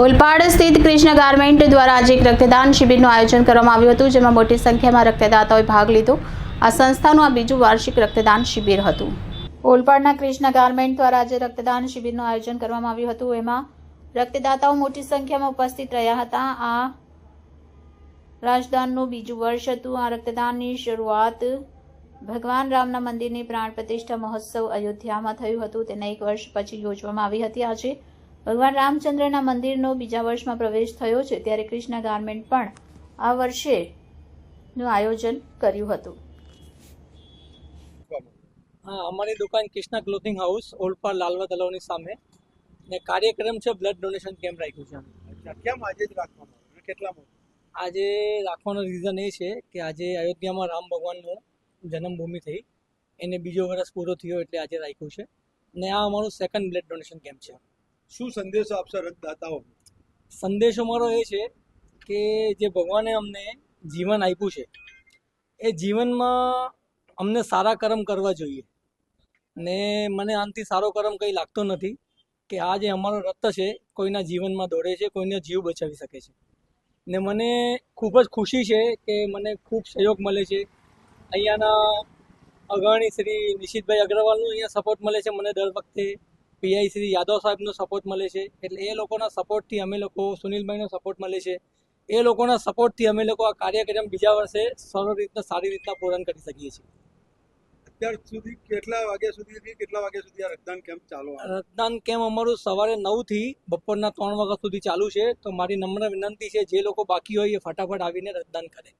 ઓલપાડ સ્થિત કૃષ્ણ ગાર્મેન્ટ દ્વારા આજે એક રક્તદાન શિબિરનું આયોજન કરવામાં આવ્યું હતું, જેમાં મોટી સંખ્યામાં રક્તદાતાઓએ ભાગ લીધો. આ સંસ્થાનું આ બીજું વાર્ષિક રક્તદાન શિબિર હતું. ઓલપાડના કૃષ્ણ ગાર્મેન્ટ દ્વારા આજે રક્તદાન શિબિરનું આયોજન કરવામાં આવ્યું હતું. એમાં રક્તદાતાઓ મોટી સંખ્યામાં ઉપસ્થિત રહ્યા હતા. આ રાજદાનનું બીજું વર્ષ હતું. આ રક્તદાનની શરૂઆત ભગવાન રામના મંદિરની પ્રાણ પ્રતિષ્ઠા મહોત્સવ અયોધ્યામાં થયું હતું. તેના એક વર્ષ પછી યોજવામાં આવી હતી. આજે ભગવાન રામચંદ્રના મંદિરનો બીજા વર્ષમાં પ્રવેશ થયો છે ત્યારે કૃષ્ણ ગાર્મેન્ટ પણ આ વર્ષે નું આયોજન કર્યું હતું. હા અમારી દુકાન કૃષ્ણા ક્લોથિંગ હાઉસ ઓલપાડ લાલવા તલાવની સામે. ને કાર્યક્રમ છે બ્લડ ડોનેશન કેમ્પ રાખ્યું છે કેમ આજે જ રાખવાનું? કેટલામાં આજે રાખવાનો રીઝન એ છે કે આજે અયોધ્યામાં રામ ભગવાનનો જન્મભૂમિ થઈ. એને બીજો વર્ષ પૂરો થયો એટલે આજે રાખ્યું છે. ને આ અમારું સેકન્ડ બ્લડ ડોનેશન કેમ્પ છે. શું સંદેશો આપશો રક્તદાતાઓ સંદેશો મારો એ છે કે જે ભગવાને અમને જીવન આપ્યું છે, એ જીવનમાં અમને સારા કર્મ કરવા જોઈએ. ને મને આનાથી સારો કર્મ કંઈ લાગતો નથી કે આ જે અમારો રક્ત છે, કોઈના જીવનમાં દોડે છે, કોઈનો જીવ બચાવી શકે છે. ને મને ખૂબ જ ખુશી છે કે મને ખૂબ સહયોગ મળે છે. અહીંયાના અગ્રણી શ્રી નિશિતભાઈ અગ્રવાલનો અહીંયા સપોર્ટ મળે છે મને દર વખતે. પીઆઈ શ્રી યાદવ સાહેબનો સપોર્ટ મળે છે. એટલે એ લોકોના સપોર્ટથી અમે લોકો સુનિલભાઈનો સપોર્ટ મળે છે. એ લોકોના સપોર્ટથી અમે લોકો આ કાર્યક્રમ બીજા વર્ષે સરળ રીતના સારી રીતના પૂરણ કરી શકીએ છીએ. અત્યાર સુધી કેટલા વાગ્યા સુધી કેટલા વાગ્યા સુધી આ રક્તદાન કેમ્પ ચાલુ રક્તદાન કેમ્પ અમારું સવારે નવથી બપોરના ત્રણ વાગ્યા સુધી ચાલુ છે. તો મારી નમ્ર વિનંતી છે જે લોકો બાકી હોય એ ફટાફટ આવીને રક્તદાન કરે.